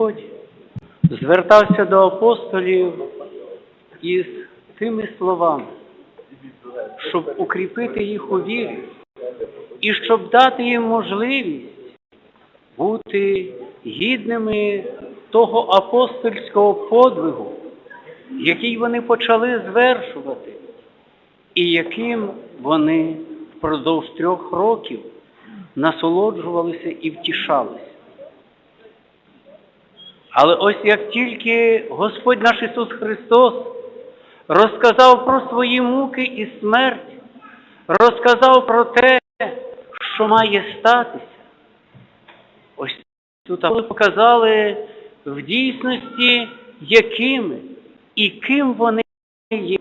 Господь звертався до апостолів із тими словами, щоб укріпити їх у вірі і щоб дати їм можливість бути гідними того апостольського подвигу, який вони почали звершувати, і яким вони впродовж трьох років насолоджувалися і втішалися. Але ось як тільки Господь наш Ісус Христос розказав про свої муки і смерть, розказав про те, що має статися, ось тут апостоли показали в дійсності, якими і ким вони є.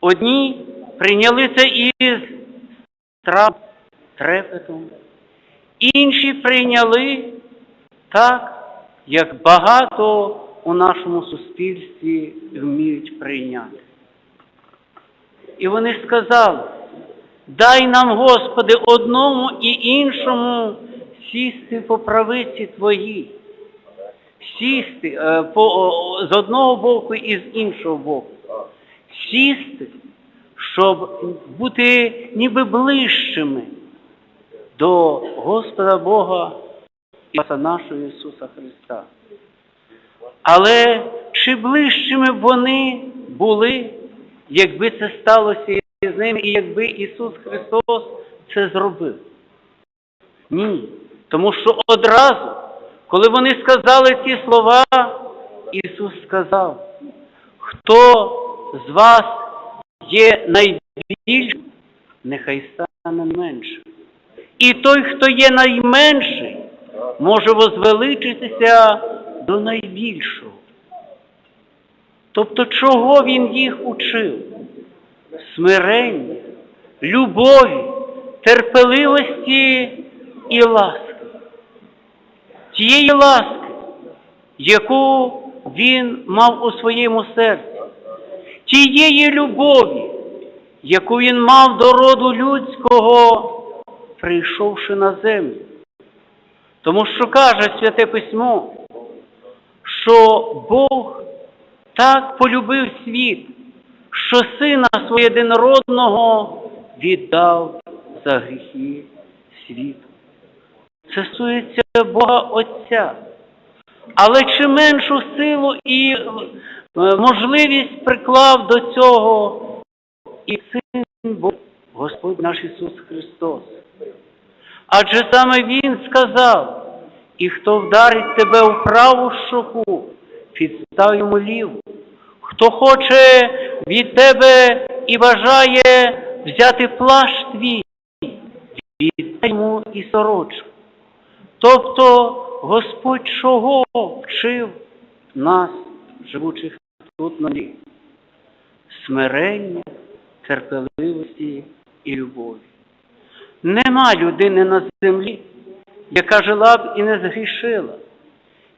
Одні прийняли це із страхом, трепетом, інші прийняли так, як багато у нашому суспільстві вміють прийняти. І вони сказали, дай нам, Господи, одному і іншому сісти по правиці Твоїй, сісти е, по, з одного боку і з іншого боку, сісти, щоб бути ніби ближчими до Господа Бога Спаса нашого Ісуса Христа. Але чи ближчими б вони були, якби це сталося з ними, і якби Ісус Христос це зробив? Ні. Тому що одразу, коли вони сказали ці слова, Ісус сказав, хто з вас є найбільшим, нехай стане меншим. І той, хто є найменший, може возвеличитися до найбільшого. Тобто, чого він їх учив? Смирення, любові, терпеливості і ласки. Тієї ласки, яку він мав у своєму серці, тієї любові, яку він мав до роду людського, прийшовши на землю. Тому що каже Святе Письмо, що Бог так полюбив світ, що Сина свого єдинородного віддав за гріхи світу. Це стосується Бога Отця. Але чи меншу силу і е, можливість приклав до цього і Син Бог, Господь наш Ісус Христос. Адже саме Він сказав, і хто вдарить тебе в праву щоку, підстав йому ліву. Хто хоче від тебе і бажає взяти плащ твій, віддай йому і сорочку. Тобто Господь чого вчив нас, живучих тут на ній? Смирення, терпеливості і любові. Нема людини на землі, яка жила б і не згрішила.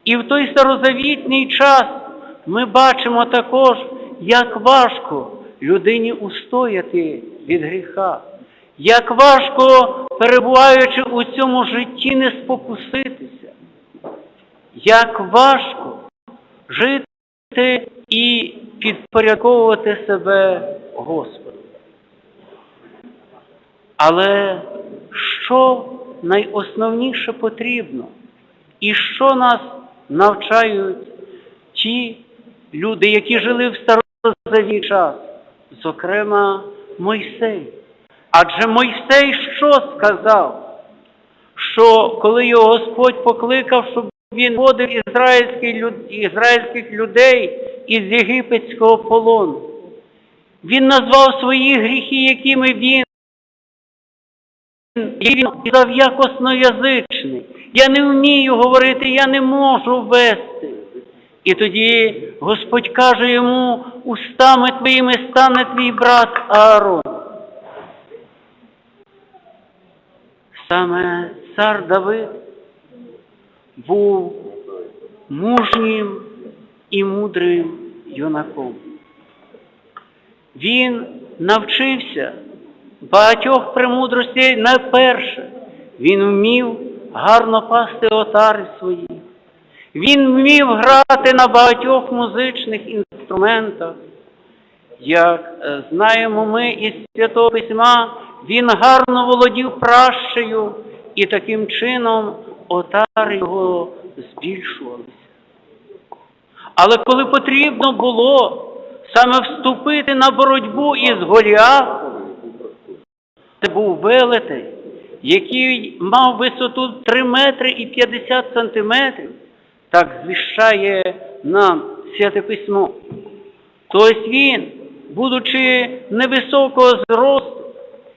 І в той старозавітній час ми бачимо також, як важко людині устояти від гріха, як важко, перебуваючи у цьому житті, не спокуситися, як важко жити і підпорядковувати себе Господу. Але що найосновніше потрібно, і що нас навчають ті люди, які жили в старозавітній час, зокрема Мойсей. Адже Мойсей що сказав? Що коли його Господь покликав, щоб він водив ізраїльських людей із єгипетського полону, він назвав свої гріхи, якими він він сказав якосноязичний. Я не вмію говорити, я не можу вести. І тоді Господь каже йому, устами твоїми стане твій брат Аарон. Саме цар Давид був мужнім і мудрим юнаком. Він навчився багатьох премудростей найперше. Він вмів гарно пасти отари свої. Він вмів грати на багатьох музичних інструментах. Як е, знаємо ми із Святого Письма, він гарно володів пращею, і таким чином отари його збільшувалися. Але коли потрібно було саме вступити на боротьбу із Голіафом, це був велетень, який мав висоту 3 метри і 50 сантиметрів, так звіщає нам Святе Письмо. Тобто він, будучи невисокого зросту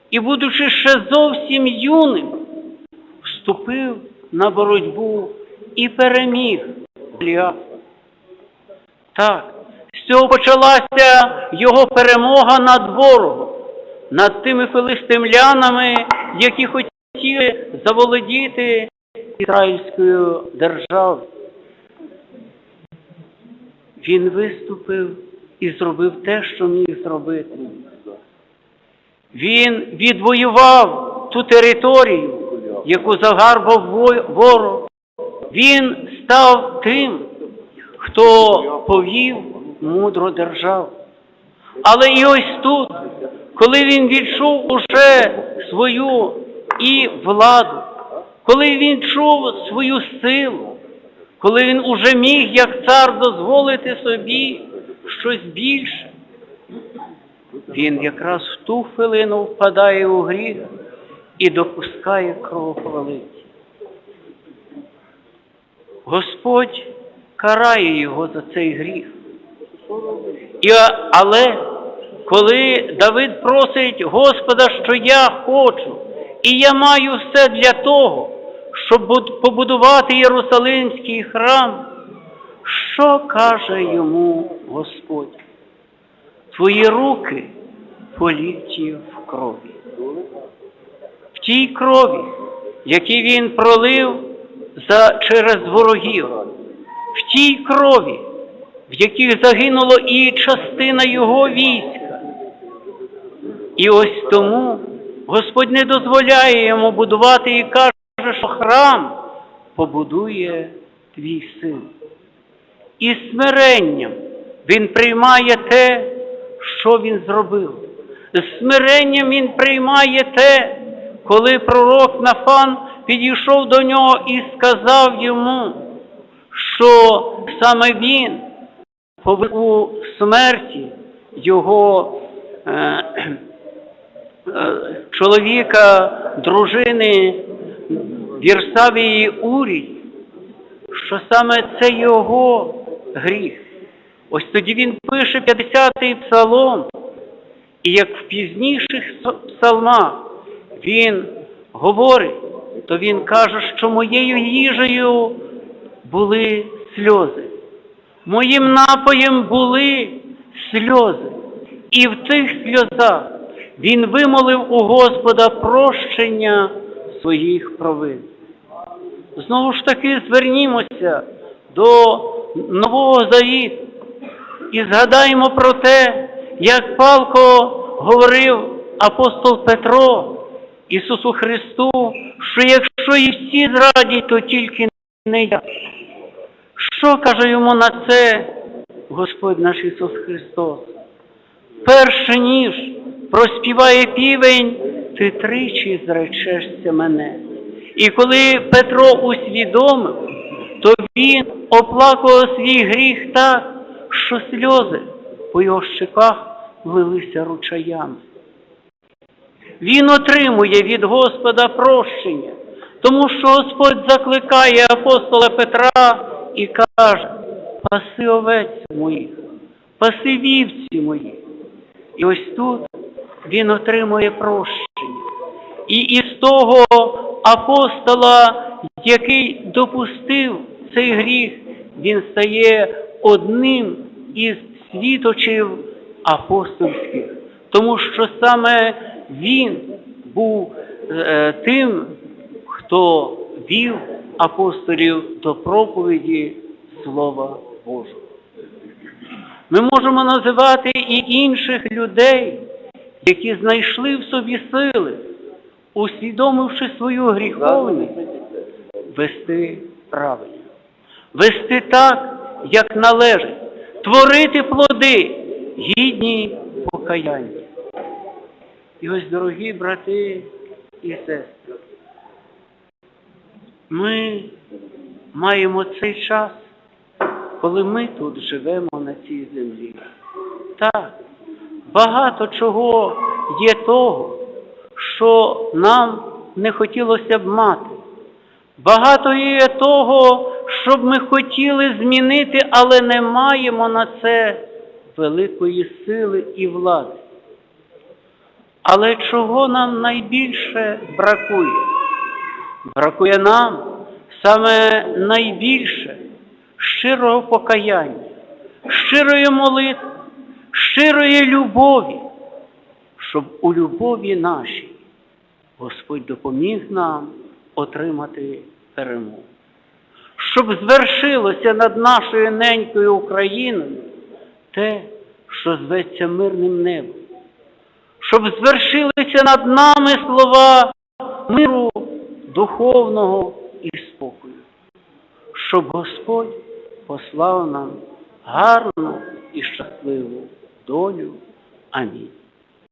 і будучи ще зовсім юним, вступив на боротьбу і переміг Голіафа. Так, з цього почалася його перемога над ворогом, над тими филистимлянами, які хотіли заволодіти ізраїльською державою. Він виступив і зробив те, що міг зробити. Він відвоював ту територію, яку загарбав ворог. Він став тим, хто повів мудру державу. Але і ось тут, коли він відчув уже свою і владу, коли він чув свою силу, коли він уже міг, як цар, дозволити собі щось більше, він якраз в ту хвилину впадає у гріх і допускає кровопролиття. Господь карає його за цей гріх. І, але коли Давид просить Господа, що я хочу, і я маю все для того, щоб побудувати Єрусалимський храм, що каже йому Господь? Твої руки політі в крові. В тій крові, які він пролив за, через ворогів, в тій крові, в яких загинуло і частина його війська. І ось тому Господь не дозволяє йому будувати і каже, що храм побудує твій син. І смиренням він приймає те, що він зробив. Смиренням він приймає те, коли пророк Нафан підійшов до нього і сказав йому, що саме він у смерті його е, чоловіка, дружини Вірсавії Урій, що саме це його гріх. Ось тоді він пише 50-й псалом, і як в пізніших псалмах він говорить, то він каже, що моєю їжею були сльози, моїм напоєм були сльози. І в тих сльозах він вимолив у Господа прощення своїх провин. Знову ж таки звернімося до Нового Завіту і згадаємо про те, як палко говорив апостол Петро Ісусу Христу, що якщо і всі зрадять, то тільки не я. Що каже йому на це Господь наш Ісус Христос? Перше ніж проспіває півень, ти тричі зречешся мене. І коли Петро усвідомив, то він оплакував свій гріх так, що сльози по його щеках влилися ручаями. Він отримує від Господа прощення, тому що Господь закликає апостола Петра і каже, паси овець моїх, паси вівці мої. І ось тут він отримує прощення. І із того апостола, який допустив цей гріх, він стає одним із світочів апостольських, тому що саме він був е, тим, хто вів апостолів до проповіді Слова Божого. Ми можемо називати і інших людей, які знайшли в собі сили, усвідомивши свою гріховність, вести правильно. вести так, як належить, творити плоди, гідні покаяння. І ось, дорогі брати і сестри, ми маємо цей час, коли ми тут живемо на цій землі. Так, багато чого є того, що нам не хотілося б мати. Багато є того, що б ми хотіли змінити, але не маємо на це великої сили і влади. Але чого нам найбільше бракує? Бракує нам саме найбільше щирого покаяння, щирої молитви, щирої любові, щоб у любові нашій Господь допоміг нам отримати перемогу. Щоб звершилося над нашою ненькою Україною те, що зветься мирним небом. Щоб звершилися над нами слова миру духовного і спокою. Щоб Господь послав нам гарну і щасливу dono a mim.